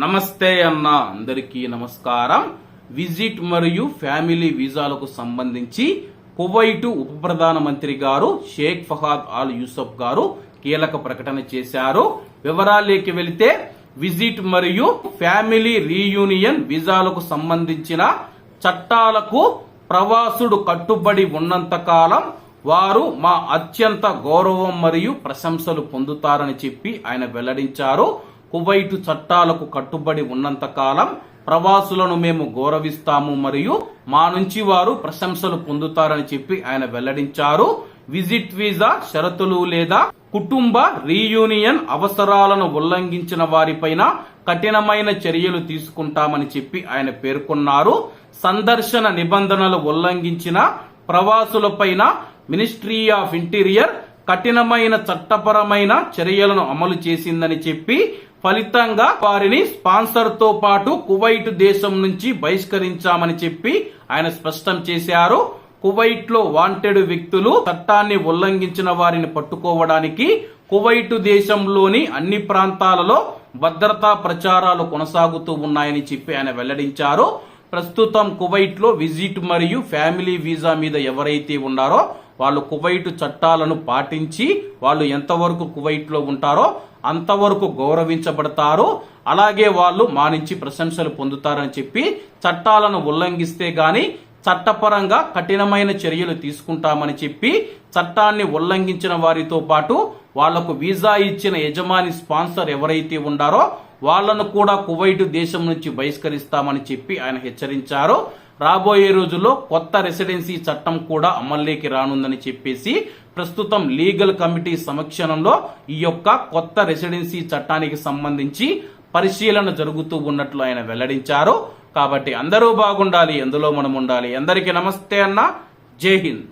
నమస్తే అన్న అందరికీ నమస్కారం. విజిట్ మరియు ఫ్యామిలీ వీసాలకు సంబంధించి కువైటు ఉప ప్రధానమంత్రి గారు షేక్ ఫహాద్ ఆల్ యూసఫ్ గారు కీలక ప్రకటన చేశారు. వివరాల్లోకి వెళితే విజిట్ మరియు ఫ్యామిలీ రీయూనియన్ వీసాలకు సంబంధించిన చట్టాలకు ప్రవాసుడు కట్టుబడి ఉన్నంత కాలం వారు మా అత్యంత గౌరవం మరియు ప్రశంసలు పొందుతారని చెప్పి ఆయన వెల్లడించారు. కువైటు చట్టాలకు కట్టుబడి ఉన్నంతకాలం ప్రవాసులను మేము గౌరవిస్తాము మరియు మా నుంచి వారు ప్రశంసలు పొందుతారని చెప్పి ఆయన వెల్లడించారు. విజిట్ వీసా షరతులు లేదా కుటుంబ రీయూనియన్ అవసరాలను ఉల్లంఘించిన వారిపైన కఠినమైన చర్యలు తీసుకుంటామని చెప్పి ఆయన పేర్కొన్నారు. సందర్శన నిబంధనలు ఉల్లంఘించిన ప్రవాసులపైన మినిస్ట్రీ ఆఫ్ ఇంటీరియర్ కఠినమైన చట్టపరమైన చర్యలను అమలు చేసిందని చెప్పి ఫలితంగా వారిని స్పాన్సర్తో పాటు కువైట్ దేశం నుంచి బహిష్కరించామని చెప్పి ఆయన స్పష్టం చేశారు. కువైట్లో వాంటెడ్ వ్యక్తులు చట్టాన్ని ఉల్లంఘించిన వారిని పట్టుకోవడానికి కువైట్ దేశంలోని అన్ని ప్రాంతాలలో భద్రతా ప్రచారాలు కొనసాగుతూ ఉన్నాయని చెప్పి ఆయన వెల్లడించారు. ప్రస్తుతం కువైట్లో విజిట్ మరియు ఫ్యామిలీ వీసా మీద ఎవరైతే ఉన్నారో వాళ్ళు కువైట్ చట్టాలను పాటించి వాళ్ళు ఎంతవరకు కువైట్లో ఉంటారో అంతవరకు గౌరవించబడతారు అలాగే వాళ్ళు మా నుంచి ప్రశంసలు పొందుతారని చెప్పి చట్టాలను ఉల్లంఘిస్తే గాని చట్టపరంగా కఠినమైన చర్యలు తీసుకుంటామని చెప్పి చట్టాన్ని ఉల్లంఘించిన వారితో పాటు వాళ్ళకు వీసా ఇచ్చిన యజమాని స్పాన్సర్ ఎవరైతే ఉండారో వాళ్ళను కూడా కువైట్ దేశం నుంచి బహిష్కరిస్తామని చెప్పి ఆయన హెచ్చరించారు. రాబోయే రోజుల్లో కొత్త రెసిడెన్సీ చట్టం కూడా అమల్లోకి రానుందని చెప్పేసి ప్రస్తుతం లీగల్ కమిటీ సమక్షంలో ఈ యొక్క కొత్త రెసిడెన్సీ చట్టానికి సంబంధించి పరిశీలన జరుగుతూ ఉన్నట్లు ఆయన వెల్లడించారు. కాబట్టి అందరూ బాగుండాలి ఎందులో మనం ఉండాలి. అందరికీ నమస్తే అన్న. జై హింద్.